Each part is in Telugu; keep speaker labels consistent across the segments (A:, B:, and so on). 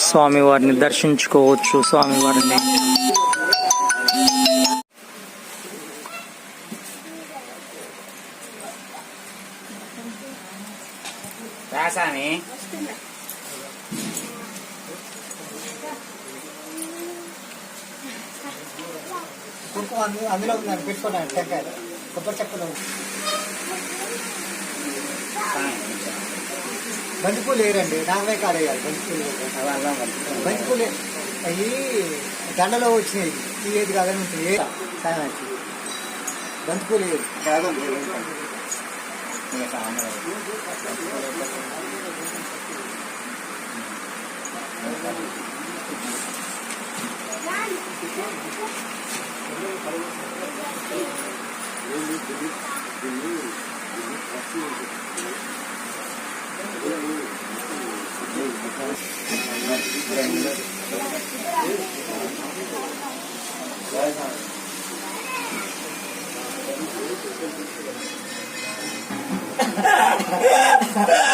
A: స్వామివారిని దర్శించుకోవచ్చు స్వామివారిని.
B: రాసామి
C: అందులో పెట్టుకోండి టెంకాయలు కొబ్బరి చెక్కలు. బంతిపూలు వేయరండి నాగవే కాడ వేయాలి బంతిపూలు. బంతిపూలు అవి దండలో వచ్చినాయి ఏది కాదని ఉంటుంది ఏ సాయానికి బంతిపూలు ఆ Ha
D: ha ha!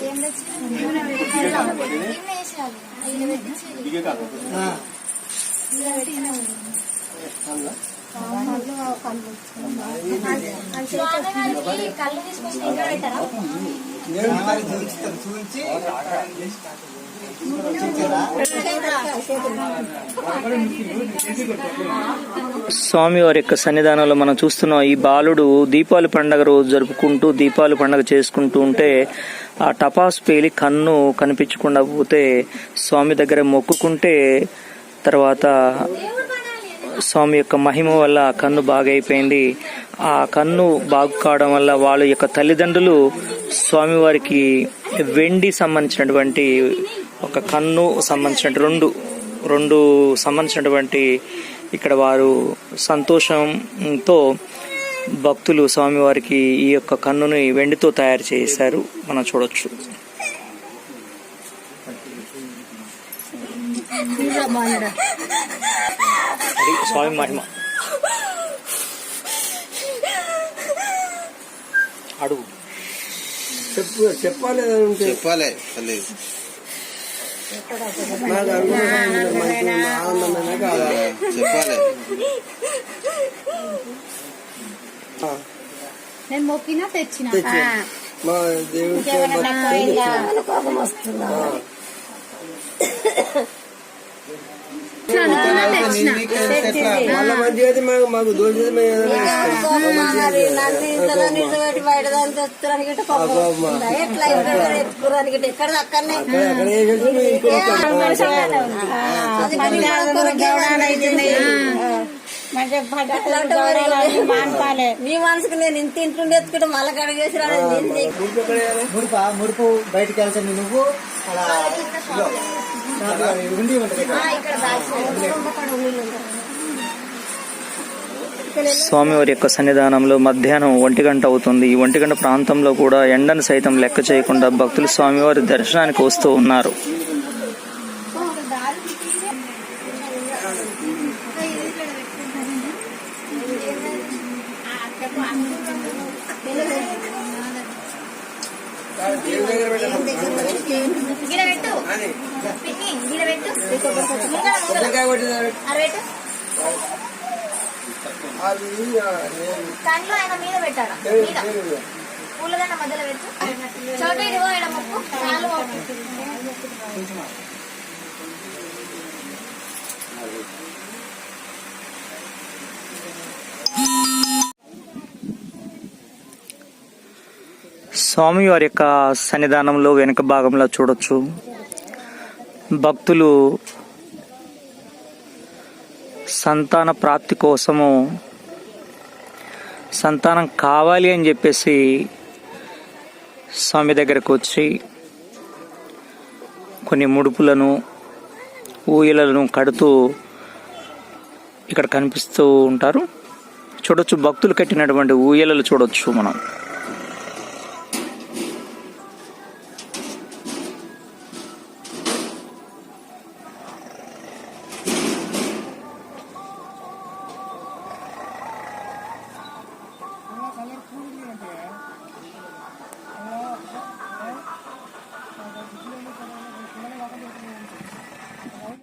E: ఏం తెచ్చుకున్నావు
C: ఆ,
E: కళ్ళు తీసుకొచ్చి
C: చూపించి
A: స్వామివారి యొక్క సన్నిధానంలో మనం చూస్తున్నాం ఈ బాలుడు దీపావళి పండగ రోజు జరుపుకుంటూ దీపావళి పండగ చేసుకుంటూ ఉంటే ఆ టపాస్ పేలి కన్ను కనిపించకుండా పోతే స్వామి దగ్గర మొక్కుకుంటే తర్వాత స్వామి యొక్క మహిమ వల్ల కన్ను బాగైపోయింది. ఆ కన్ను బాగు కావడం వల్ల వాళ్ళ యొక్క తల్లిదండ్రులు స్వామివారికి వెండి సంబంధించినటువంటి ఒక కన్ను సంబంధించిన రెండు రెండు సంబంధించినటువంటి ఇక్కడ వారు సంతోషంతో భక్తులు స్వామివారికి ఈ యొక్క కన్నుని వెండితో తయారు చేశారు. మనం చూడొచ్చు. స్వామి మహిమ. అడుగు
F: చెప్పు చెప్పాలి
D: చెప్పాలి తల్లి.
F: నాకు అనుకున్న మంచి ఆనందమైన కావాలి
D: చెప్పాలి.
E: నేను మొక్కినా తెచ్చిన?
F: తెచ్చి మా దేవుడికి మళ్ళీ మంచిగా అయితే మాకు మాకు. మా
E: మనసుకు నేను ఇంత ఇంట్లో ఎత్తుకుంటే మళ్ళీ కడిగేసి
F: ముడుపు
C: బయటికి వెళ్తుంది నువ్వు. ఉండి
A: స్వామివారి యొక్క సన్నిధానంలో మధ్యాహ్నం ఒంటి గంట అవుతుంది. ఈ ఒంటి గంట ప్రాంతంలో కూడా ఎండను సైతం లెక్క చేయకుండా భక్తులు స్వామివారి దర్శనానికి వస్తూ ఉన్నారు
F: దేవుడి దగ్గర పెట్టాలి.
E: గిడ పెట్టు పిన్ని గిడ పెట్టు ముంగడ ముంగడ
F: కొబ్బరికాయ కొట్టిందా?
E: అర పెట్టు
F: అది ఆ, నేను
D: దాంట్లో ఆయన మీద పెట్టాడు
F: నేను-
D: పూలదండ మధ్యలో పెట్టు చోట ఇదిగో ఆయన ముప్పు నాలుగు మొక్కు.
A: స్వామి వారి యొక్క సన్నిధానంలో వెనుక భాగంలో చూడొచ్చు. భక్తులు సంతాన ప్రాప్తి కోసము సంతానం కావాలి అని చెప్పేసి స్వామి దగ్గరకు వచ్చి కొన్ని ముడుపులను ఊయలను కడుతూ ఇక్కడ కనిపిస్తూ ఉంటారు. చూడొచ్చు భక్తులు కట్టినటువంటి ఊయలలు చూడొచ్చు మనం.